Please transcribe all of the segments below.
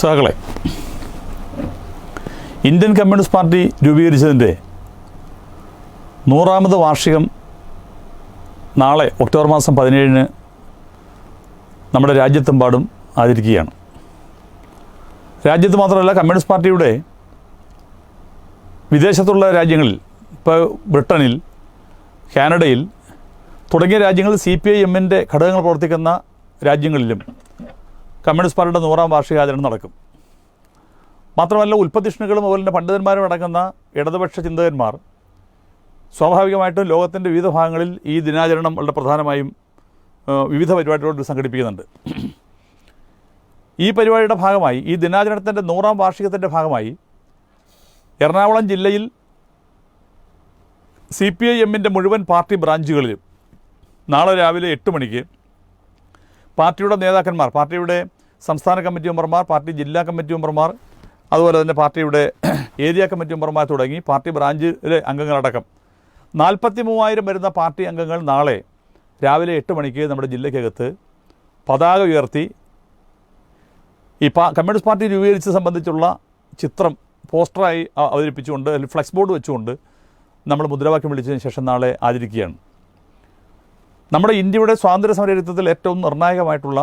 സഹകളെ Indian communist party രൂപീകരിച്ചതിന്റെ നൂറാമത് വാർഷികം നാളെ ഒക്ടോബർ മാസം പതിനേഴിന് നമ്മുടെ രാജ്യത്തെമ്പാടും ആചരിക്കുകയാണ്. രാജ്യത്ത് മാത്രമല്ല കമ്മ്യൂണിസ്റ്റ് പാർട്ടിയുടെ വിദേശത്തുള്ള രാജ്യങ്ങളിൽ ഇപ്പോൾ ബ്രിട്ടനിൽ കാനഡയിൽ തുടങ്ങിയ രാജ്യങ്ങളിൽ സി പി ഐ എമ്മിന്റെ ഘടകങ്ങൾ പ്രവർത്തിക്കുന്ന രാജ്യങ്ങളിലും കമ്മ്യൂണിസ്റ്റ് പാർട്ടിയുടെ നൂറാം വാർഷികാചരണം നടക്കും. മാത്രമല്ല ഉൽപ്പതിഷ്ണുകളും അതുപോലെ തന്നെ പണ്ഡിതന്മാരും അടങ്ങുന്ന ഇടതുപക്ഷ ചിന്തകന്മാർ സ്വാഭാവികമായിട്ടും ലോകത്തിന്റെ വിവിധ ഭാഗങ്ങളിൽ ഈ ദിനാചരണം വളരെ പ്രധാനമായും വിവിധ പരിപാടികളോട് സംഘടിപ്പിക്കുന്നുണ്ട്. ഈ പരിപാടിയുടെ ഭാഗമായി ഈ ദിനാചരണത്തിന്റെ നൂറാം വാർഷികത്തിന്റെ ഭാഗമായി എറണാകുളം ജില്ലയിൽ സി പി ഐ എമ്മിന്റെ മുഴുവൻ പാർട്ടി ബ്രാഞ്ചുകളിലും നാളെ രാവിലെ എട്ട് മണിക്ക് പാർട്ടിയുടെ നേതാക്കന്മാർ പാർട്ടിയുടെ സംസ്ഥാന കമ്മിറ്റി മെമ്പർമാർ പാർട്ടി ജില്ലാ കമ്മിറ്റി മെമ്പർമാർ അതുപോലെ തന്നെ പാർട്ടിയുടെ ഏരിയ കമ്മിറ്റി മെമ്പർമാർ തുടങ്ങി പാർട്ടി ബ്രാഞ്ചിലെ അംഗങ്ങളടക്കം. നാൽപ്പത്തി മൂവായിരം വരുന്ന പാർട്ടി അംഗങ്ങൾ നാളെ രാവിലെ എട്ട് മണിക്ക് നമ്മുടെ ജില്ലയ്ക്കകത്ത് പതാക ഉയർത്തി ഈ പാ കമ്മ്യൂണിസ്റ്റ് പാർട്ടി രൂപീകരിച്ചത് സംബന്ധിച്ചുള്ള ചിത്രം പോസ്റ്ററായി അവതരിപ്പിച്ചുകൊണ്ട് ഫ്ലെക്സ് ബോർഡ് വെച്ചുകൊണ്ട് നമ്മൾ മുദ്രാവാക്യം വിളിച്ചതിന് ശേഷം നാളെ ആചരിക്കുകയാണ്. നമ്മുടെ ഇന്ത്യയുടെ സ്വാതന്ത്ര്യ സമരത്തിൽ ഏറ്റവും നിർണായകമായിട്ടുള്ള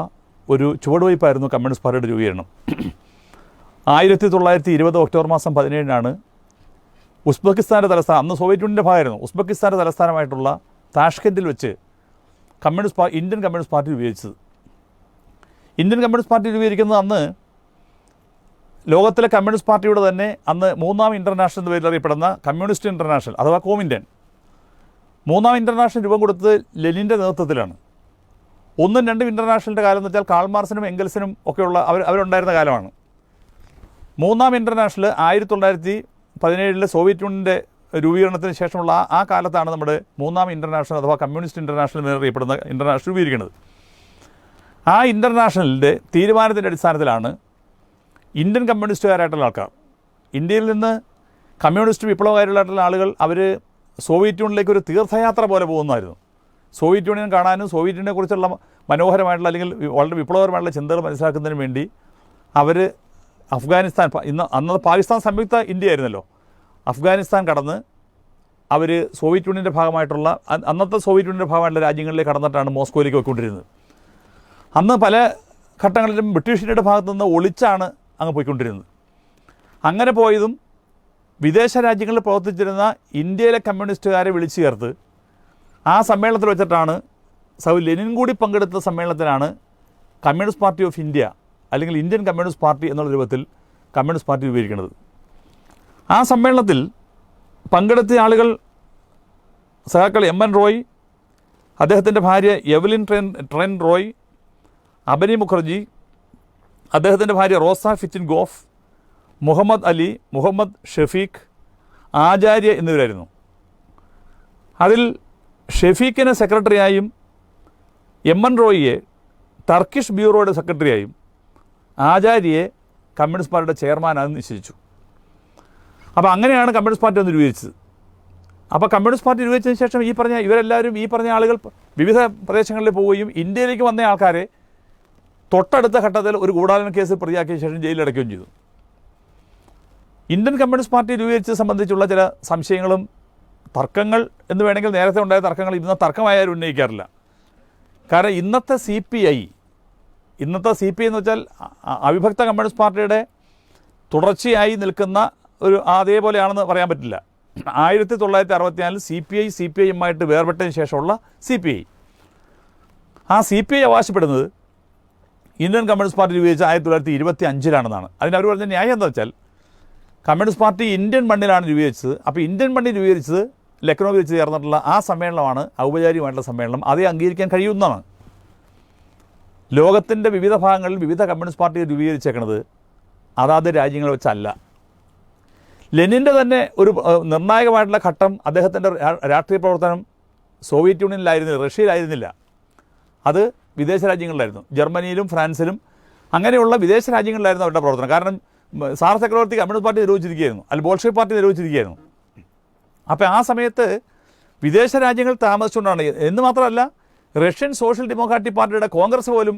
ഒരു ചുവടുവയ്പ്പായിരുന്നു കമ്മ്യൂണിസ്റ്റ് പാർട്ടിയുടെ രൂപീകരണം. ആയിരത്തി തൊള്ളായിരത്തി ഇരുപത് ഒക്ടോബർ മാസം പതിനേഴിനാണ് ഉസ്ബെക്കിസ്ഥാന്റെ തലസ്ഥാനം അന്ന് സോവിയറ്റ് യൂണിയന്റെ ഭാഗമായിരുന്നു. ഉസ്ബെക്കിസ്ഥാന്റെ തലസ്ഥാനമായിട്ടുള്ള താഷ്കെൻഡിൽ വെച്ച് communist party Indian communist party രൂപീകരിച്ചത്. ഇന്ത്യൻ കമ്മ്യൂണിസ്റ്റ് പാർട്ടി രൂപീകരിക്കുന്നത് അന്ന് ലോകത്തിലെ കമ്മ്യൂണിസ്റ്റ് പാർട്ടിയുടെ തന്നെ അന്ന് മൂന്നാം ഇന്റർനാഷണൽ എന്ന പേരിൽ അറിയപ്പെടുന്ന കമ്മ്യൂണിസ്റ്റ് ഇന്റർനാഷണൽ അഥവാ കോമിൻഡൻ മൂന്നാം ഇന്റർനാഷണൽ രൂപം കൊടുത്തത് ലെനിന്റെ നേതൃത്വത്തിലാണ്. ഒന്നും രണ്ടും ഇന്റർനാഷണലിന്റെ കാലം എന്ന് വെച്ചാൽ കാൾമാർസിനും എംഗൽസിനും ഒക്കെയുള്ള അവർ അവരുണ്ടായിരുന്ന കാലമാണ്. മൂന്നാം ഇന്റർനാഷണൽ ആയിരത്തി തൊള്ളായിരത്തി പതിനേഴിലെ സോവിയറ്റ് യൂണിയന്റെ രൂപീകരണത്തിന് ശേഷമുള്ള ആ ആ കാലത്താണ് നമ്മുടെ മൂന്നാം ഇന്റർനാഷണൽ അഥവാ കമ്മ്യൂണിസ്റ്റ് ഇന്റർനാഷണൽ എന്നറിയപ്പെടുന്ന ഇന്റർനാഷണൽ രൂപീകരിക്കുന്നത്. ആ ഇന്റർനാഷണലിന്റെ തീരുമാനത്തിന്റെ അടിസ്ഥാനത്തിലാണ് ഇന്ത്യൻ കമ്മ്യൂണിസ്റ്റുകാരായിട്ടുള്ള ആൾക്കാർ. ഇന്ത്യയിൽ നിന്ന് കമ്മ്യൂണിസ്റ്റ് വിപ്ലവകാരികളായിട്ടുള്ള ആളുകൾ അവർ സോവിയറ്റ് യൂണിയനിലേക്ക് ഒരു തീർത്ഥയാത്ര പോലെ പോകുന്നതായിരുന്നു. സോവിയറ്റ് യൂണിയൻ കാണാനും സോവിയറ്റ് യൂണിയനെ കുറിച്ചുള്ള മനോഹരമായിട്ടുള്ള അല്ലെങ്കിൽ വളരെ വിപ്ലവകരമായിട്ടുള്ള ചിന്തകൾ മനസ്സിലാക്കുന്നതിന് വേണ്ടി അവർ അഫ്ഗാനിസ്ഥാൻ ഇന്ന് അന്നത് പാകിസ്ഥാൻ സംയുക്ത ഇന്ത്യ ആയിരുന്നല്ലോ. അഫ്ഗാനിസ്ഥാൻ കടന്ന് അവർ സോവിയറ്റ് യൂണിയന്റെ ഭാഗമായിട്ടുള്ള അന്നത്തെ സോവിയറ്റ് യൂണിയന്റെ ഭാഗമായിട്ടുള്ള രാജ്യങ്ങളിലേക്ക് കടന്നിട്ടാണ് മോസ്കോയിലേക്ക് പോയിക്കൊണ്ടിരുന്നത്. അന്ന് പല ഘട്ടങ്ങളിലും ബ്രിട്ടീഷ് ഇന്ത്യയുടെ ഭാഗത്തു നിന്ന് ഒളിച്ചാണ് അങ്ങ് പോയിക്കൊണ്ടിരുന്നത്. അങ്ങനെ പോയതും വിദേശ രാജ്യങ്ങളിൽ പ്രവർത്തിച്ചിരുന്ന ഇന്ത്യയിലെ കമ്മ്യൂണിസ്റ്റുകാരെ വിളിച്ചു ചേർത്ത് ആ സമ്മേളനത്തിൽ വെച്ചിട്ടാണ് സൗ ലെനിൻ കൂടി പങ്കെടുത്ത സമ്മേളനത്തിലാണ് കമ്മ്യൂണിസ്റ്റ് പാർട്ടി ഓഫ് ഇന്ത്യ അല്ലെങ്കിൽ ഇന്ത്യൻ കമ്മ്യൂണിസ്റ്റ് പാർട്ടി എന്നുള്ള രൂപത്തിൽ കമ്മ്യൂണിസ്റ്റ് പാർട്ടി രൂപീകരിക്കുന്നത്. ആ സമ്മേളനത്തിൽ പങ്കെടുത്ത ആളുകൾ സഹാക്കൾ എം എൻ റോയ് അദ്ദേഹത്തിന്റെ ഭാര്യ Evelyn Trent Trent Roy Abani Mukherjee അദ്ദേഹത്തിന്റെ ഭാര്യ Rosa Fitingof Muhammad Ali Muhammad Shafiq Acharya എന്നിവരായിരുന്നു. അതിൽ ഷെഫീഖിനെ സെക്രട്ടറിയായും എം എൻ റോയിയെ ടർക്കിഷ് ബ്യൂറോയുടെ സെക്രട്ടറിയായും ആചാര്യയെ കമ്മ്യൂണിസ്റ്റ് പാർട്ടിയുടെ ചെയർമാനായി നിശ്ചയിച്ചു. അപ്പോൾ അങ്ങനെയാണ് കമ്മ്യൂണിസ്റ്റ് പാർട്ടി ഒന്ന് രൂപീകരിച്ചത്. അപ്പോൾ കമ്മ്യൂണിസ്റ്റ് പാർട്ടി രൂപീകരിച്ചതിന് ശേഷം ഈ പറഞ്ഞ ഇവരെല്ലാവരും ഈ പറഞ്ഞ ആളുകൾ വിവിധ പ്രദേശങ്ങളിൽ പോവുകയും ഇന്ത്യയിലേക്ക് വന്ന ആൾക്കാരെ തൊട്ടടുത്ത ഘട്ടത്തിൽ ഒരു ഗൂഢാലോചന കേസ് പ്രതിയാക്കിയ ശേഷം ജയിലിലടയ്ക്കുകയും ചെയ്തു. ഇന്ത്യൻ കമ്മ്യൂണിസ്റ്റ് പാർട്ടി രൂപീകരിച്ചത് സംബന്ധിച്ചുള്ള ചില സംശയങ്ങളും തർക്കങ്ങൾ എന്ന് വേണമെങ്കിൽ നേരത്തെ ഉണ്ടായ തർക്കങ്ങൾ ഇന്ന് തർക്കമായാലും ഉന്നയിക്കാറില്ല. കാരണം ഇന്നത്തെ സി പി ഐ ഇന്നത്തെ സി പി എന്ന് വെച്ചാൽ അവിഭക്ത കമ്മ്യൂണിസ്റ്റ് പാർട്ടിയുടെ തുടർച്ചയായി നിൽക്കുന്ന ഒരു അതേപോലെയാണെന്ന് പറയാൻ പറ്റില്ല. ആയിരത്തി തൊള്ളായിരത്തി അറുപത്തിനാലിൽ C P I C P I എമ്മായിട്ട് വേർപെട്ടതിന് ശേഷമുള്ള സി പി ഐ ആ സി പി ഐ അവകാശപ്പെടുന്നത് ഇന്ത്യൻ കമ്മ്യൂണിസ്റ്റ് പാർട്ടി രൂപീകരിച്ച ആയിരത്തി തൊള്ളായിരത്തി ഇരുപത്തി അഞ്ചിലാണെന്നാണ് അതിന് അവർ പറഞ്ഞ ന്യായം എന്താ വെച്ചാൽ കമ്മ്യൂണിസ്റ്റ് പാർട്ടി ഇന്ത്യൻ മണ്ണിലാണ് രൂപീകരിച്ചത്. അപ്പോൾ ഇന്ത്യൻ മണ്ണിൽ രൂപീകരിച്ചത് ലക്നൗവിൽ വെച്ച് ചേർന്നിട്ടുള്ള ആ സമ്മേളനമാണ് ഔപചാരികമായിട്ടുള്ള സമ്മേളനം. അതേ അംഗീകരിക്കാൻ കഴിയുന്നതാണ് ലോകത്തിന്റെ വിവിധ ഭാഗങ്ങളിൽ വിവിധ കമ്മ്യൂണിസ്റ്റ് പാർട്ടികൾ രൂപീകരിച്ചേക്കുന്നത് അതാത് രാജ്യങ്ങൾ വെച്ചല്ല. ലെനിന്റെ തന്നെ ഒരു നിർണായകമായിട്ടുള്ള ഘട്ടം അദ്ദേഹത്തിന്റെ രാഷ്ട്രീയ പ്രവർത്തനം സോവിയറ്റ് യൂണിയനിലായിരുന്നില്ല റഷ്യയിലായിരുന്നില്ല. അത് വിദേശ രാജ്യങ്ങളിലായിരുന്നു. ജർമ്മനിയിലും ഫ്രാൻസിലും അങ്ങനെയുള്ള വിദേശ രാജ്യങ്ങളിലായിരുന്നു അവരുടെ പ്രവർത്തനം. കാരണം സാർ ചക്രവർത്തി കമ്മ്യൂണിസ്റ്റ് പാർട്ടി നിരോധിച്ചിരിക്കുകയായിരുന്നു. അല്ല ബോൾഷേ പാർട്ടി നിരോധിച്ചിരിക്കുകയായിരുന്നു. അപ്പോൾ ആ സമയത്ത് വിദേശ രാജ്യങ്ങൾ താമസിച്ചുകൊണ്ടാണ് എന്ന് മാത്രമല്ല റഷ്യൻ സോഷ്യൽ ഡെമോക്രാറ്റിക് പാർട്ടിയുടെ കോൺഗ്രസ് പോലും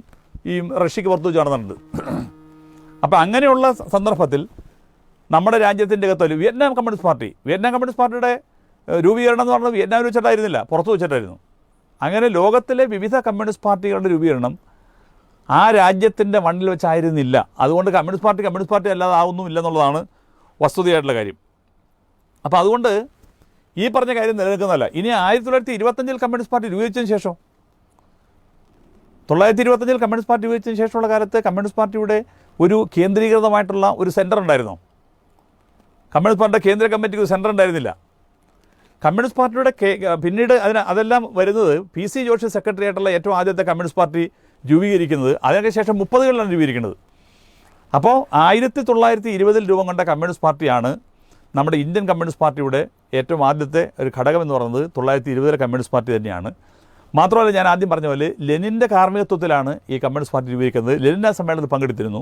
ഈ റഷ്യക്ക് പുറത്തു വെച്ച് നടന്നിട്ടുണ്ട്. അപ്പോൾ അങ്ങനെയുള്ള സന്ദർഭത്തിൽ നമ്മുടെ രാജ്യത്തിന്റെ അകത്തൊരു Vietnam communist party Vietnam communist പാർട്ടിയുടെ രൂപീകരണം എന്ന് പറഞ്ഞാൽ വിയറ്റ്നാമിൽ വെച്ചിട്ടായിരുന്നില്ല പുറത്തു വെച്ചിട്ടായിരുന്നു. അങ്ങനെ ലോകത്തിലെ വിവിധ കമ്മ്യൂണിസ്റ്റ് പാർട്ടികളുടെ രൂപീകരണം ആ രാജ്യത്തിന്റെ മണ്ണിൽ വെച്ചായിരുന്നില്ല. അതുകൊണ്ട് കമ്മ്യൂണിസ്റ്റ് പാർട്ടി കമ്മ്യൂണിസ്റ്റ് പാർട്ടി അല്ലാതെ ആവുന്നുമില്ല എന്നുള്ളതാണ് വസ്തുതയായിട്ടുള്ള കാര്യം. അപ്പോൾ അതുകൊണ്ട് ഈ പറഞ്ഞ കാര്യം നിലനിൽക്കുന്നതല്ല. ഇനി ആയിരത്തി തൊള്ളായിരത്തി ഇരുപത്തഞ്ചിൽ കമ്മ്യൂണിസ്റ്റ് പാർട്ടി രൂപീകരിച്ചതിന് ശേഷം തൊള്ളായിരത്തി ഇരുപത്തഞ്ചിൽ കമ്മ്യൂണിസ്റ്റ് പാർട്ടി രൂപീകരിച്ചതിന് ശേഷമുള്ള കാലത്ത് കമ്മ്യൂണിസ്റ്റ് പാർട്ടിയുടെ ഒരു കേന്ദ്രീകൃതമായിട്ടുള്ള ഒരു സെന്റർ ഉണ്ടായിരുന്നു. കമ്മ്യൂണിസ്റ്റ് പാർട്ടിയുടെ കേന്ദ്ര കമ്മിറ്റിക്ക് ഒരു സെന്റർ ഉണ്ടായിരുന്നില്ല. കമ്മ്യൂണിസ്റ്റ് പാർട്ടിയുടെ പിന്നീട് അതിന് അതെല്ലാം വരുന്നത് പി സി ജോഷി സെക്രട്ടറി ആയിട്ടുള്ള ഏറ്റവും ആദ്യത്തെ കമ്മ്യൂണിസ്റ്റ് പാർട്ടി രൂപീകരിക്കുന്നത് അതിനൊക്കെ ശേഷം മുപ്പതുകളിലാണ് രൂപീകരിക്കുന്നത്. അപ്പോൾ ആയിരത്തി തൊള്ളായിരത്തി ഇരുപതിൽ രൂപം കൊണ്ട കമ്മ്യൂണിസ്റ്റ് പാർട്ടിയാണ് നമ്മുടെ ഇന്ത്യൻ കമ്മ്യൂണിസ്റ്റ് പാർട്ടിയുടെ ഏറ്റവും ആദ്യത്തെ ഒരു ഘടകം എന്ന് പറയുന്നത് തൊള്ളായിരത്തി ഇരുപതിലെ കമ്മ്യൂണിസ്റ്റ് പാർട്ടി തന്നെയാണ്. മാത്രമല്ല ഞാൻ ആദ്യം പറഞ്ഞ പോലെ ലെനിന്റെ കാർമ്മികത്വത്തിലാണ് ഈ കമ്മ്യൂണിസ്റ്റ് പാർട്ടി രൂപീകരിക്കുന്നത്. ലെനിൻ ആ സമ്മേളനത്തിൽ പങ്കെടുത്തിരുന്നു.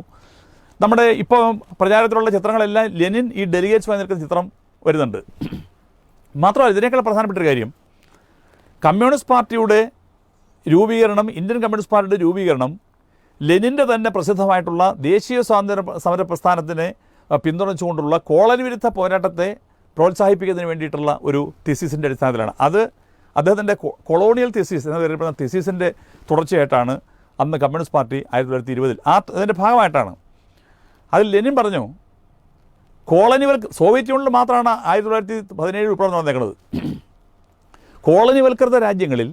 നമ്മുടെ ഇപ്പോൾ പ്രചാരത്തിലുള്ള ചിത്രങ്ങളെല്ലാം ലെനിൻ ഈ ഡെലിഗേറ്റ്സുമായി നിൽക്കുന്ന ചിത്രം വരുന്നുണ്ട്. മാത്രമല്ല ഇതിനേക്കാൾ പ്രധാനപ്പെട്ട ഒരു കാര്യം കമ്മ്യൂണിസ്റ്റ് പാർട്ടിയുടെ രൂപീകരണം ഇന്ത്യൻ കമ്മ്യൂണിസ്റ്റ് പാർട്ടിയുടെ രൂപീകരണം ലെനിന്റെ തന്നെ പ്രസിദ്ധമായിട്ടുള്ള ദേശീയ സ്വാതന്ത്ര്യ സമര പ്രസ്ഥാനത്തിനെ പിന്തുണച്ചുകൊണ്ടുള്ള കോളനി വിരുദ്ധ പോരാട്ടത്തെ പ്രോത്സാഹിപ്പിക്കുന്നതിന് വേണ്ടിയിട്ടുള്ള ഒരു തിസീസിന്റെ അടിസ്ഥാനത്തിലാണ്. അത് അദ്ദേഹത്തിന്റെ കൊളോണിയൽ തിസീസ് എന്ന് പറയപ്പെടുന്ന തിസീസിന്റെ തുടർച്ചയായിട്ടാണ് അന്ന് കമ്മ്യൂണിസ്റ്റ് പാർട്ടി ആയിരത്തി തൊള്ളായിരത്തി ഇരുപതിൽ ആ അതിന്റെ ഭാഗമായിട്ടാണ്. അതിൽ ലെനിൻ പറഞ്ഞു കോളനിവൽക്ക് സോവിയറ്റ് യൂണിയനിൽ മാത്രമാണ് ആയിരത്തി തൊള്ളായിരത്തി പതിനേഴ് വിപ്ലവം നടന്നേക്കുന്നത് കോളനിവൽക്കൃത രാജ്യങ്ങളിൽ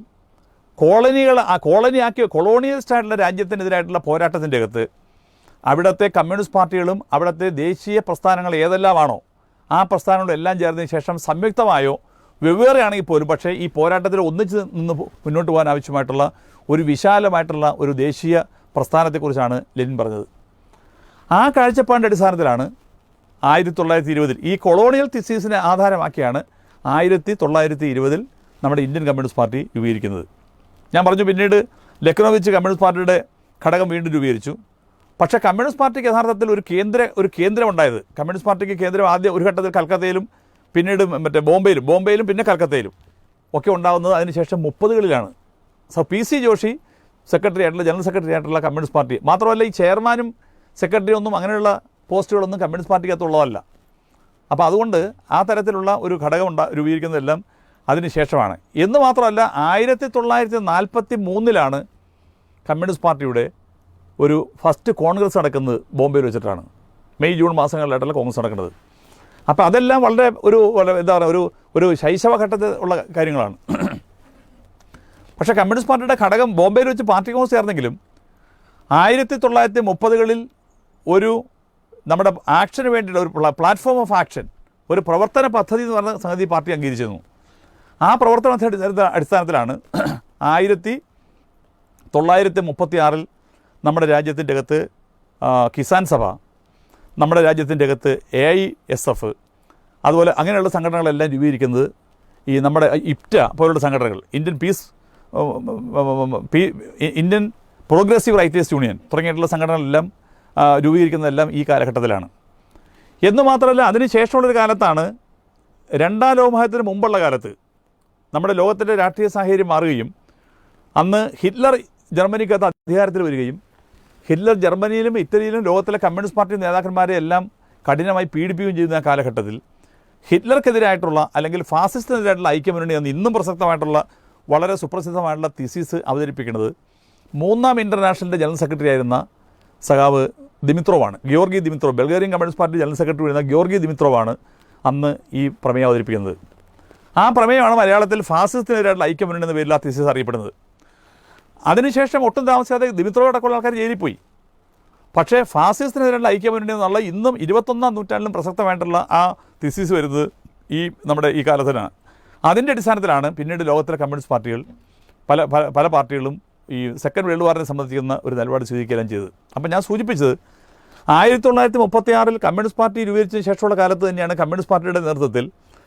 കോളനികൾ ആ കോളനിയാക്കിയ കൊളോണിയലിസ്റ്റ് ആയിട്ടുള്ള രാജ്യത്തിനെതിരായിട്ടുള്ള പോരാട്ടത്തിന്റെ അകത്ത് അവിടുത്തെ കമ്മ്യൂണിസ്റ്റ് പാർട്ടികളും അവിടുത്തെ ദേശീയ പ്രസ്ഥാനങ്ങൾ ഏതെല്ലാമാണോ ആ പ്രസ്ഥാനങ്ങളെല്ലാം ചേർന്നതിന് ശേഷം സംയുക്തമായോ വെവ്വേറെയാണെങ്കിൽ പോലും പക്ഷേ ഈ പോരാട്ടത്തിൽ ഒന്നിച്ച് നിന്ന് മുന്നോട്ട് പോകാൻ ആവശ്യമായിട്ടുള്ള ഒരു വിശാലമായിട്ടുള്ള ഒരു ദേശീയ പ്രസ്ഥാനത്തെക്കുറിച്ചാണ് ലെനിൻ പറഞ്ഞത്. ആ കാഴ്ചപ്പാടിന്റെ അടിസ്ഥാനത്തിലാണ് ആയിരത്തി തൊള്ളായിരത്തി ഇരുപതിൽ ഈ കൊളോണിയൽ തിസീസിനെ ആധാരമാക്കിയാണ് ആയിരത്തി തൊള്ളായിരത്തി ഇരുപതിൽ നമ്മുടെ ഇന്ത്യൻ കമ്മ്യൂണിസ്റ്റ് പാർട്ടി രൂപീകരിക്കുന്നത്. ഞാൻ പറഞ്ഞു പിന്നീട് ലക്നോവിച്ച് കമ്മ്യൂണിസ്റ്റ് പാർട്ടിയുടെ ഘടകം വീണ്ടും രൂപീകരിച്ചു. പക്ഷേ കമ്മ്യൂണിസ്റ്റ് പാർട്ടിക്ക് യഥാർത്ഥത്തിൽ ഒരു കേന്ദ്ര ഒരു കേന്ദ്രം ഉണ്ടായത് കമ്മ്യൂണിസ്റ്റ് പാർട്ടിക്ക് കേന്ദ്രം ആദ്യം ഒരു ഘട്ടത്തിൽ കൽക്കത്തയിലും പിന്നീട് മറ്റേ ബോംബെയിലും ബോംബെയിലും പിന്നെ കൽക്കത്തയിലും ഒക്കെ ഉണ്ടാകുന്നത് അതിനുശേഷം മുപ്പതുകളിലാണ്. So P C Joshi secretary ആയിട്ടുള്ള ജനറൽ സെക്രട്ടറി ആയിട്ടുള്ള കമ്മ്യൂണിസ്റ്റ് പാർട്ടി. മാത്രമല്ല ഈ ചെയർമാനും സെക്രട്ടറി ഒന്നും അങ്ങനെയുള്ള പോസ്റ്റുകളൊന്നും കമ്മ്യൂണിസ്റ്റ് പാർട്ടിക്കകത്തുള്ളതല്ല അപ്പോൾ അതുകൊണ്ട് ആ തരത്തിലുള്ള ഒരു ഘടകം ഉണ്ടാ രൂപീകരിക്കുന്നതെല്ലാം അതിന് ശേഷമാണ് എന്ന് മാത്രമല്ല ആയിരത്തി തൊള്ളായിരത്തി നാൽപ്പത്തി മൂന്നിലാണ് കമ്മ്യൂണിസ്റ്റ് പാർട്ടിയുടെ ഒരു ഫസ്റ്റ് കോൺഗ്രസ് നടക്കുന്നത് ബോംബെയിൽ വെച്ചിട്ടാണ്. മെയ് ജൂൺ മാസങ്ങളിലായിട്ടല്ല കോൺഗ്രസ് നടക്കുന്നത്. അപ്പോൾ അതെല്ലാം വളരെ ഒരു എന്താ പറയുക ഒരു ഒരു ശൈശവഘട്ടത്തിൽ ഉള്ള കാര്യങ്ങളാണ്. പക്ഷേ കമ്മ്യൂണിസ്റ്റ് പാർട്ടിയുടെ ഘടകം ബോംബെയിൽ വെച്ച് പാർട്ടി കോൺഗ്രസ് ചേർന്നെങ്കിലും ആയിരത്തി തൊള്ളായിരത്തി മുപ്പതുകളിൽ ഒരു നമ്മുടെ ആക്ഷന് വേണ്ടിയിട്ട് ഒരു പ്ലാറ്റ്ഫോം ഓഫ് ആക്ഷൻ ഒരു പ്രവർത്തന പദ്ധതി എന്ന് പറഞ്ഞ സംഗതി പാർട്ടി അംഗീകരിച്ചിരുന്നു. ആ പ്രവർത്തന അടിസ്ഥാനത്തിലാണ് ആയിരത്തി തൊള്ളായിരത്തി മുപ്പത്തി ആറിൽ നമ്മുടെ രാജ്യത്തിന്റെ അകത്ത് കിസാൻ സഭ നമ്മുടെ രാജ്യത്തിന്റെ അകത്ത് എ ഐ എസ് എഫ് അതുപോലെ അങ്ങനെയുള്ള സംഘടനകളെല്ലാം രൂപീകരിക്കുന്നത് ഈ നമ്മുടെ ഇപ്റ്റ പോലുള്ള സംഘടനകൾ Indian peace Indian progressive writers union തുടങ്ങിയിട്ടുള്ള സംഘടനകളെല്ലാം രൂപീകരിക്കുന്നതെല്ലാം ഈ കാലഘട്ടത്തിലാണ്. എന്ന് മാത്രമല്ല അതിന് ശേഷമുള്ളൊരു കാലത്താണ് രണ്ടാം ലോകമഹായുദ്ധത്തിന് മുമ്പുള്ള കാലത്ത് നമ്മുടെ ലോകത്തിന്റെ രാഷ്ട്രീയ സാഹചര്യം മാറുകയും അന്ന് ഹിറ്റ്ലർ ജർമ്മനിക്കകത്ത് അധികാരത്തിൽ വരികയും ഹിറ്റ്ലർ ജർമ്മനിയിലും ഇറ്റലിയിലും ലോകത്തിലെ കമ്മ്യൂണിസ്റ്റ് പാർട്ടി നേതാക്കന്മാരെ എല്ലാം കഠിനമായി പീഡിപ്പിക്കുകയും ചെയ്യുന്ന കാലഘട്ടത്തിൽ. ഹിറ്റ്ലർക്കെതിരായിട്ടുള്ള അല്ലെങ്കിൽ ഫാസിസ്റ്റിനെതിരായിട്ടുള്ള ഐക്യമുന്നണി എന്ന് ഇന്നും പ്രസക്തമായിട്ടുള്ള വളരെ സുപ്രസിദ്ധമായിട്ടുള്ള തിസീസ് അവതരിപ്പിക്കുന്നത് മൂന്നാം ഇന്റർനാഷണലിന്റെ ജനറൽ സെക്രട്ടറി ആയിരുന്ന സഖാവ് ദിമിത്രോവാണ്. ഗിയോർഗി Dimitrov Bulgarian communist party general secretary വരുന്ന ഗിയോർഗി ദിമിത്രോവാണ് അന്ന് ഈ പ്രമേയം അവതരിപ്പിക്കുന്നത്. ആ പ്രമേയമാണ് മലയാളത്തിൽ ഫാസിസത്തിനെതിരായിട്ടുള്ള ഐക്യമുന്നണി എന്ന പേരിൽ ആ തിസീസ് അറിയപ്പെടുന്നത്. അതിനുശേഷം ഒട്ടും താമസിയാതെ ദിമിത്രോ അടക്കമുള്ള ആൾക്കാർ ജയിലിൽ പോയി. പക്ഷേ ഫാസിസ്റ്റിനെതിരെയുള്ള ഐക്യമുന്നണി എന്നുള്ള ഇന്നും ഇരുപത്തൊന്നാം നൂറ്റാണ്ടിലും പ്രസക്തമായിട്ടുള്ള ആ തിസീസ് വരുന്നത് ഈ നമ്മുടെ ഈ കാലത്തിനാണ് അതിന്റെ അടിസ്ഥാനത്തിലാണ് പിന്നീട് ലോകത്തിലെ കമ്മ്യൂണിസ്റ്റ് പാർട്ടികൾ പല പല പല പാർട്ടികളും ഈ സെക്കൻഡ് വേൾഡ് വാറിനെ സംബന്ധിക്കുന്ന ഒരു നിലപാട് സ്വീകരിക്കുകയും ചെയ്തത്. അപ്പം ഞാൻ സൂചിപ്പിച്ചത് ആയിരത്തി തൊള്ളായിരത്തി മുപ്പത്തി ആറിൽ കമ്മ്യൂണിസ്റ്റ് പാർട്ടി രൂപീകരിച്ചതിന് ശേഷമുള്ള കാലത്ത് തന്നെയാണ് കമ്മ്യൂണിസ്റ്റ് പാർട്ടിയുടെ നേതൃത്വത്തിൽ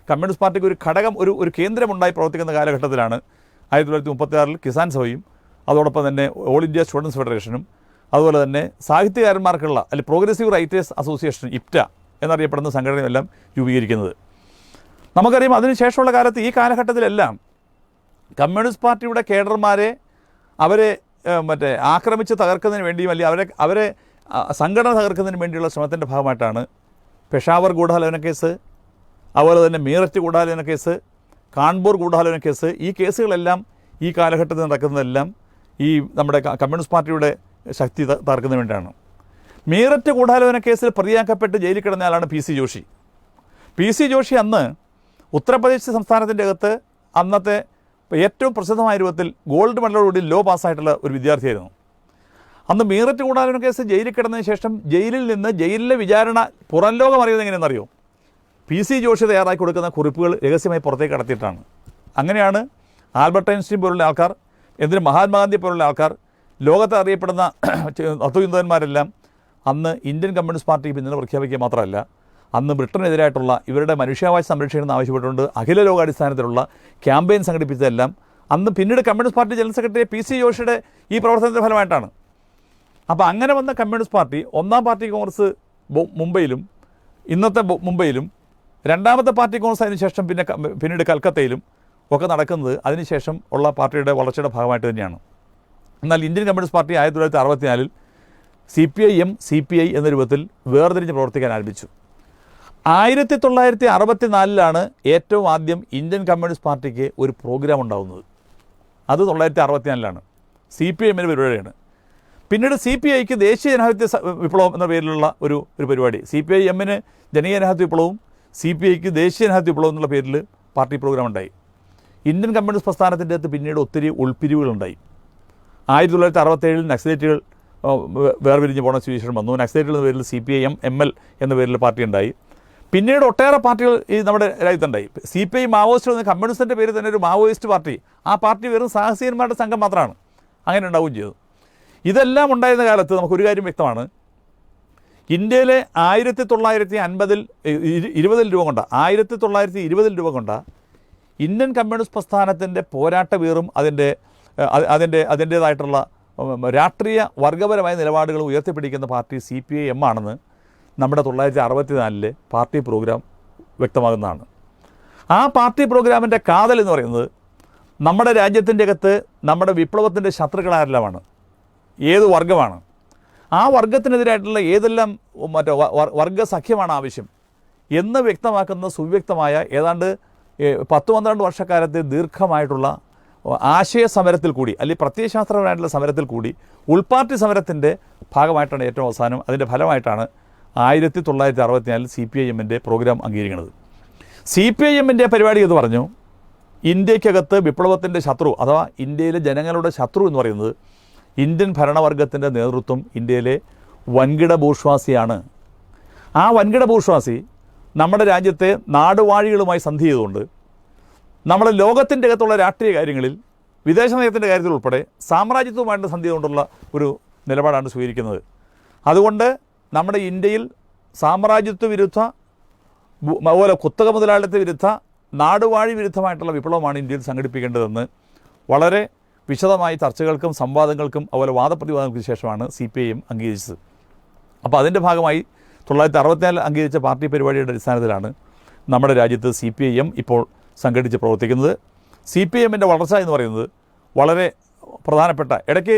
കമ്മ്യൂണിസ്റ്റ് പാർട്ടിക്ക് ഒരു ഘടകം ഒരു ഒരു കേന്ദ്രമുണ്ടായി പ്രവർത്തിക്കുന്ന കാലഘട്ടത്തിലാണ് ആയിരത്തി തൊള്ളായിരത്തി മുപ്പത്തി ആറിൽ കിസാൻ സഭയും അതോടൊപ്പം തന്നെ ഓൾ ഇന്ത്യ സ്റ്റുഡൻസ് ഫെഡറേഷനും അതുപോലെ തന്നെ സാഹിത്യകാരന്മാർക്കുള്ള അല്ലെങ്കിൽ പ്രോഗ്രസീവ് റൈറ്റേഴ്സ് അസോസിയേഷൻ ഇപ്റ്റ എന്നറിയപ്പെടുന്ന സംഘടനയെല്ലാം രൂപീകരിക്കുന്നത്. നമുക്കറിയാം അതിനുശേഷമുള്ള കാലത്ത് ഈ കാലഘട്ടത്തിലെല്ലാം കമ്മ്യൂണിസ്റ്റ് പാർട്ടിയുടെ കേഡർമാരെ അവരെ മറ്റേ ആക്രമിച്ച് തകർക്കുന്നതിന് വേണ്ടിയും അല്ലെങ്കിൽ അവരെ അവരെ സംഘടന തകർക്കുന്നതിന് വേണ്ടിയുള്ള ശ്രമത്തിന്റെ ഭാഗമായിട്ടാണ് പെഷാവർ ഗൂഢാലോചന കേസ് അതുപോലെ തന്നെ മീററ്റ് ഗൂഢാലോചന കേസ് കാൺപൂർ ഗൂഢാലോചന കേസ് ഈ കേസുകളെല്ലാം ഈ കാലഘട്ടത്തിൽ നടക്കുന്നതെല്ലാം ഈ നമ്മുടെ കമ്മ്യൂണിസ്റ്റ് പാർട്ടിയുടെ ശക്തി തകർക്കുന്നതിന് വേണ്ടിയാണ്. മീററ്റ് ഗൂഢാലോചന കേസിൽ പ്രതിയാക്കപ്പെട്ട് ജയിലിൽ കിടന്നയാളാണ് P C Joshi. P C Joshi അന്ന് ഉത്തർപ്രദേശ് സംസ്ഥാനത്തിന്റെ അകത്ത് അന്നത്തെ ഏറ്റവും പ്രസിദ്ധമായ രൂപത്തിൽ ഗോൾഡ് മെഡലോടുകൂടി ലോ പാസ്സായിട്ടുള്ള ഒരു വിദ്യാർത്ഥിയായിരുന്നു. അന്ന് മീററ്റ് കൂടാലോചന കേസ് ജയിലിൽ കിടന്നതിന് ശേഷം ജയിലിൽ നിന്ന് ജയിലിലെ വിചാരണ പുറം ലോകം അറിയുന്നത് എങ്ങനെയെന്നറിയോ? പി സി ജോഷി തയ്യാറാക്കി കൊടുക്കുന്ന കുറിപ്പുകൾ രഹസ്യമായി പുറത്തേക്ക് കടത്തിയിട്ടാണ്. അങ്ങനെയാണ് ആൽബർട്ട് ഐൻസ്റ്റീൻ പോലുള്ള ആൾക്കാർ എന്തിന് മഹാത്മാഗാന്ധി പോലുള്ള ആൾക്കാർ ലോകത്ത് അറിയപ്പെടുന്ന തത്വചിന്തകന്മാരെല്ലാം അന്ന് ഇന്ത്യൻ കമ്മ്യൂണിസ്റ്റ് പാർട്ടി പിന്തുണ പ്രഖ്യാപിക്കുക മാത്രമല്ല അന്ന് ബ്രിട്ടനെതിരായിട്ടുള്ള ഇവരുടെ മനുഷ്യാവകാശ സംരക്ഷണം ആവശ്യപ്പെട്ടുകൊണ്ട് അഖില ലോകാടിസ്ഥാനത്തിലുള്ള ക്യാമ്പയിൻ സംഘടിപ്പിച്ചതെല്ലാം അന്ന് പിന്നീട് communist party general secretary P C ജോഷിയുടെ ഈ പ്രവർത്തനത്തിന്റെ ഫലമായിട്ടാണ്. അപ്പോൾ അങ്ങനെ വന്ന കമ്മ്യൂണിസ്റ്റ് പാർട്ടി ഒന്നാം പാർട്ടി കോൺഗ്രസ് മുംബൈയിലും ഇന്നത്തെ മുംബൈയിലും രണ്ടാമത്തെ പാർട്ടി കോൺഗ്രസ് അതിന് ശേഷം പിന്നെ പിന്നീട് കൽക്കത്തയിലും ഒക്കെ നടക്കുന്നത് അതിനുശേഷം ഉള്ള പാർട്ടിയുടെ വളർച്ചയുടെ ഭാഗമായിട്ട് തന്നെയാണ്. എന്നാൽ ഇന്ത്യൻ കമ്മ്യൂണിസ്റ്റ് പാർട്ടി ആയിരത്തി തൊള്ളായിരത്തി അറുപത്തിനാലിൽ C P I M C P I എന്ന രൂപത്തിൽ വേർതിരിഞ്ഞ് പ്രവർത്തിക്കാൻ ആരംഭിച്ചു. ആയിരത്തി തൊള്ളായിരത്തി അറുപത്തിനാലിലാണ് ഏറ്റവും ആദ്യം ഇന്ത്യൻ കമ്മ്യൂണിസ്റ്റ് പാർട്ടിക്ക് ഒരു പ്രോഗ്രാം ഉണ്ടാകുന്നത് അത് തൊള്ളായിരത്തി അറുപത്തിനാലിലാണ് സി പി എമ്മിന്റെ പരിപാടിയാണ്. പിന്നീട് സി പി ഐക്ക് ദേശീയ ജനാധിപത്യ വിപ്ലവം എന്ന പേരിലുള്ള ഒരു ഒരു പരിപാടി. സി പി ഐ എമ്മിന് ജനീയ ജനാധിപത്യ വിപ്ലവവും സി പി ഐക്ക് ദേശീയ ജനാധിപത്യ വിപ്ലവം എന്നുള്ള പേരിൽ പാർട്ടി പ്രോഗ്രാം ഉണ്ടായി. ഇന്ത്യൻ കമ്മ്യൂണിസ്റ്റ് പ്രസ്ഥാനത്തിന്റെ അകത്ത് പിന്നീട് ഒത്തിരി ഉൾപ്പിരിവുകളുണ്ടായി. ആയിരത്തി തൊള്ളായിരത്തി അറുപത്തേഴിൽ നക്സലേറ്റുകൾ വേർപിരിഞ്ഞ് പോണ സിറ്റുവേഷൻ വന്നു. നക്സലേറ്റുകൾ എന്ന പേരിൽ C P I M M L എന്ന പേരിൽ പാർട്ടി ഉണ്ടായി പിന്നീട് ഒട്ടേറെ പാർട്ടികൾ ഈ നമ്മുടെ രാജ്യത്തുണ്ടായി. സി പി ഐ മാവോയിസ്റ്റ് എന്ന കമ്മ്യൂണിസ്റ്റിന്റെ പേരിൽ തന്നെ ഒരു മാവോയിസ്റ്റ് പാർട്ടി. ആ പാർട്ടി വെറും സാഹസികന്മാരുടെ സംഘം മാത്രമാണ്. അങ്ങനെ ഉണ്ടാവുകയും ചെയ്തു. ഇതെല്ലാം ഉണ്ടായിരുന്ന കാലത്ത് നമുക്കൊരു കാര്യം വ്യക്തമാണ്. ഇന്ത്യയിലെ ആയിരത്തി തൊള്ളായിരത്തി അൻപതിൽ ഇരുപതിൽ രൂപ കൊണ്ട ആയിരത്തി തൊള്ളായിരത്തി ഇരുപതിൽ രൂപ കൊണ്ട ഇന്ത്യൻ കമ്മ്യൂണിസ്റ്റ് പ്രസ്ഥാനത്തിന്റെ പോരാട്ട വീറും അതിന്റെ അതിന്റെ അതിന്റേതായിട്ടുള്ള രാഷ്ട്രീയ വർഗപരമായ നിലപാടുകൾ ഉയർത്തിപ്പിടിക്കുന്ന party C P I M ആണെന്ന് നമ്മുടെ തൊള്ളായിരത്തി അറുപത്തിനാലിലെ പാർട്ടി പ്രോഗ്രാം വ്യക്തമാകുന്നതാണ്. ആ പാർട്ടി പ്രോഗ്രാമിന്റെ കാതൽ എന്ന് പറയുന്നത് നമ്മുടെ രാജ്യത്തിന്റെ അകത്ത് നമ്മുടെ വിപ്ലവത്തിന്റെ ശത്രുക്കളാരെല്ലാമാണ്. ഏത് വർഗമാണ്? ആ വർഗത്തിനെതിരായിട്ടുള്ള ഏതെല്ലാം മറ്റേ വർഗസഖ്യമാണ് ആവശ്യം എന്ന് വ്യക്തമാക്കുന്ന സുവ്യക്തമായ ഏതാണ്ട് പത്ത് പന്ത്രണ്ട് വർഷക്കാലത്തെ ദീർഘമായിട്ടുള്ള ആശയ സമരത്തിൽ കൂടി അല്ലെങ്കിൽ പ്രത്യയശാസ്ത്രപരമായിട്ടുള്ള സമരത്തിൽ കൂടി ഉൾപാർട്ടി സമരത്തിന്റെ ഭാഗമായിട്ടാണ് ഏറ്റവും അവസാനം അതിന്റെ ഫലമായിട്ടാണ് ആയിരത്തി തൊള്ളായിരത്തി അറുപത്തിനാലിൽ സി പി ഐ എമ്മിന്റെ പ്രോഗ്രാം അംഗീകരിക്കുന്നത്. സി പി ഐ എമ്മിന്റെ പരിപാടി എന്ന് പറഞ്ഞു ഇന്ത്യക്കകത്ത് വിപ്ലവത്തിന്റെ ശത്രു അഥവാ ഇന്ത്യയിലെ ജനങ്ങളുടെ ശത്രു എന്ന് പറയുന്നത് ഇന്ത്യൻ ഭരണവർഗത്തിന്റെ നേതൃത്വം ഇന്ത്യയിലെ വൻകിട ബൂർഷ്വാസിയാണ്. ആ വൻകിട ബൂർഷ്വാസി നമ്മുടെ രാജ്യത്തെ നാടുവാഴികളുമായി സന്ധി ചെയ്തുകൊണ്ട് നമ്മുടെ ലോകത്തിന്റെ അകത്തുള്ള രാഷ്ട്രീയ കാര്യങ്ങളിൽ വിദേശ നയത്തിന്റെ കാര്യത്തിൽ ഉൾപ്പെടെ സാമ്രാജ്യത്വമായിട്ട് സന്ധി കൊണ്ടുള്ള ഒരു നിലപാടാണ് സ്വീകരിക്കുന്നത്. അതുകൊണ്ട് നമ്മുടെ ഇന്ത്യയിൽ സാമ്രാജ്യത്വ വിരുദ്ധ അതുപോലെ കുത്തക മുതലാളിത്ത വിരുദ്ധ നാടുവാഴി വിരുദ്ധമായിട്ടുള്ള വിപ്ലവമാണ് ഇന്ത്യയിൽ സംഘടിപ്പിക്കേണ്ടതെന്ന് വളരെ വിശദമായി ചർച്ചകൾക്കും സംവാദങ്ങൾക്കും അതുപോലെ വാദപ്രതിവാദങ്ങൾക്കും ശേഷമാണ് സി പി ഐ എം അംഗീകരിച്ചത്. അപ്പോൾ അതിന്റെ ഭാഗമായി തൊള്ളായിരത്തി അറുപത്തിനാലിൽ അംഗീകരിച്ച പാർട്ടി പരിപാടിയുടെ അടിസ്ഥാനത്തിലാണ് നമ്മുടെ രാജ്യത്ത് സി പി ഐ എം ഇപ്പോൾ സംഘടിച്ച് പ്രവർത്തിക്കുന്നത്. സി പി എമ്മിന്റെ വളർച്ച എന്ന് പറയുന്നത് വളരെ പ്രധാനപ്പെട്ട ഇടയ്ക്ക്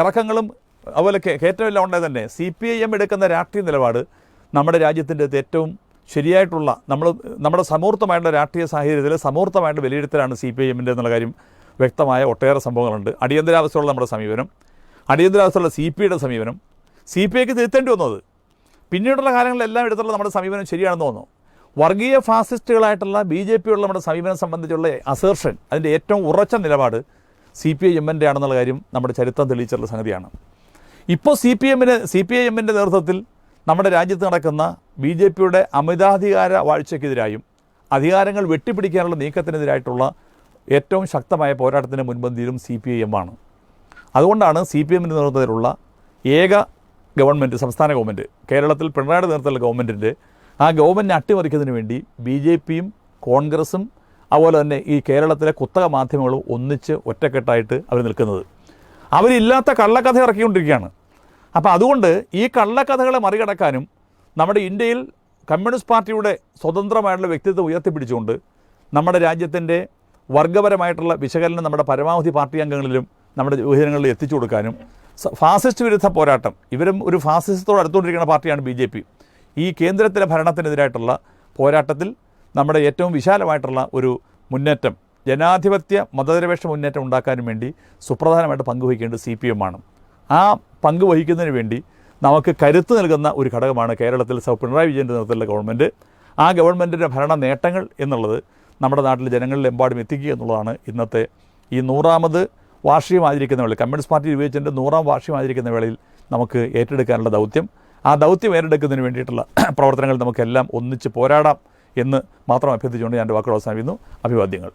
ഇറക്കങ്ങളും അതുപോലെ കയറ്റമെല്ലാം ഉണ്ടായത് തന്നെ സി പി ഐ എം എടുക്കുന്ന രാഷ്ട്രീയ നിലപാട് നമ്മുടെ രാജ്യത്തിന്റെ ഏറ്റവും ശരിയായിട്ടുള്ള നമ്മൾ നമ്മുടെ സമൂർത്തമായിട്ടുള്ള രാഷ്ട്രീയ സാഹചര്യത്തിൽ സമൂർത്തമായിട്ട് വിലയിരുത്തലാണ് സി പി ഐ എമ്മിന്റെ എന്നുള്ള കാര്യം വ്യക്തമായ ഒട്ടേറെ സംഭവങ്ങളുണ്ട്. അടിയന്തരാവസ്ഥയുള്ള നമ്മുടെ സമീപനം അടിയന്തരാവസ്ഥയുള്ള സി പി ഐയുടെ സമീപനം. സി പി ഐക്ക് തിരുത്തേണ്ടി വന്നത് പിന്നീടുള്ള കാലങ്ങളിലെല്ലാം എടുത്തുള്ള നമ്മുടെ സമീപനം ശരിയാണെന്ന് തോന്നുന്നു. വർഗീയ ഫാസിസ്റ്റുകളായിട്ടുള്ള ബി ജെ പിയുള്ള നമ്മുടെ സമീപനം സംബന്ധിച്ചുള്ള അസേർഷൻ അതിന്റെ ഏറ്റവും ഉറച്ച നിലപാട് സി പി ഐ എമ്മിന്റെ ആണെന്നുള്ള കാര്യം നമ്മുടെ ചരിത്രം തെളിയിച്ചുള്ള സംഗതിയാണ്. ഇപ്പോൾ സി പി എമ്മിന് സി പി ഐ എമ്മിന്റെ നേതൃത്വത്തിൽ നമ്മുടെ രാജ്യത്ത് നടക്കുന്ന ബി ജെ പിയുടെ അമിതാധികാര വാഴ്ചയ്ക്കെതിരായും അധികാരങ്ങൾ വെട്ടിപ്പിടിക്കാനുള്ള നീക്കത്തിനെതിരായിട്ടുള്ള ഏറ്റവും ശക്തമായ പോരാട്ടത്തിന് മുൻപന്തിയിലും സി പി ഐ എം ആണ്. അതുകൊണ്ടാണ് സി പി എമ്മിന്റെ നേതൃത്വത്തിലുള്ള ഏക ഗവൺമെന്റ് സംസ്ഥാന ഗവൺമെന്റ് കേരളത്തിൽ പിണറായി നേതൃത്വത്തിലുള്ള ഗവൺമെന്റിന്റെ ആ ഗവൺമെന്റിനെ അട്ടിമറിക്കുന്നതിന് വേണ്ടി ബി ജെ പിയും കോൺഗ്രസും അതുപോലെ തന്നെ ഈ കേരളത്തിലെ കുത്തക മാധ്യമങ്ങളും ഒന്നിച്ച് ഒറ്റക്കെട്ടായിട്ട് അവർ നിൽക്കുന്നത്. അവരില്ലാത്ത കള്ളക്കഥ ഇറക്കിക്കൊണ്ടിരിക്കുകയാണ്. അപ്പോൾ അതുകൊണ്ട് ഈ കള്ളക്കഥകളെ മറികടക്കാനും നമ്മുടെ ഇന്ത്യയിൽ കമ്മ്യൂണിസ്റ്റ് പാർട്ടിയുടെ സ്വതന്ത്രമായിട്ടുള്ള വ്യക്തിത്വം ഉയർത്തിപ്പിടിച്ചുകൊണ്ട് നമ്മുടെ രാജ്യത്തിന്റെ വർഗപരമായിട്ടുള്ള വിശകലനം നമ്മുടെ പരമാവധി പാർട്ടി അംഗങ്ങളിലും നമ്മുടെ വിഭജനങ്ങളിൽ എത്തിച്ചു കൊടുക്കാനും ഫാസിസ്റ്റ് വിരുദ്ധ പോരാട്ടം. ഇവരും ഒരു ഫാസിസത്തോട് അടുത്തുകൊണ്ടിരിക്കുന്ന പാർട്ടിയാണ് ബി ജെ പി. ഈ കേന്ദ്രത്തിലെ ഭരണത്തിനെതിരായിട്ടുള്ള പോരാട്ടത്തിൽ നമ്മുടെ ഏറ്റവും വിശാലമായിട്ടുള്ള ഒരു മുന്നേറ്റം ജനാധിപത്യ മതനിരപേക്ഷ മുന്നേറ്റം ഉണ്ടാക്കാനും വേണ്ടി സുപ്രധാനമായിട്ട് പങ്കുവഹിക്കേണ്ടത് സി പി എം ആണ്. ആ പങ്ക് വഹിക്കുന്നതിന് വേണ്ടി നമുക്ക് കരുത്ത് നൽകുന്ന ഒരു ഘടകമാണ് കേരളത്തിൽ സൗ പിണറായി വിജയന്റെ നേതൃത്വത്തിലുള്ള ഗവൺമെന്റ് ആ ഗവൺമെന്റിന്റെ ഭരണ നേട്ടങ്ങൾ എന്നുള്ളത് നമ്മുടെ നാട്ടിലെ ജനങ്ങളിലെമ്പാടും എത്തിക്കുക എന്നുള്ളതാണ് ഇന്നത്തെ ഈ നൂറാമത് വാർഷികം ആചരിക്കുന്ന വേളയിൽ കമ്മ്യൂണിസ്റ്റ് പാർട്ടി രൂപീകരിച്ചതിന്റെ നൂറാം വാർഷികം ആചരിക്കുന്ന വേളയിൽ നമുക്ക് ഏറ്റെടുക്കാനുള്ള ദൗത്യം. ആ ദൗത്യം ഏറ്റെടുക്കുന്നതിന് വേണ്ടിയിട്ടുള്ള പ്രവർത്തനങ്ങൾ നമുക്കെല്ലാം ഒന്നിച്ച് പോരാടാം എന്ന് മാത്രം അഭ്യർത്ഥിച്ചുകൊണ്ട് ഞാൻ വാക്കുകൾ അവസാനിക്കുന്നു അഭിവാദ്യങ്ങൾ.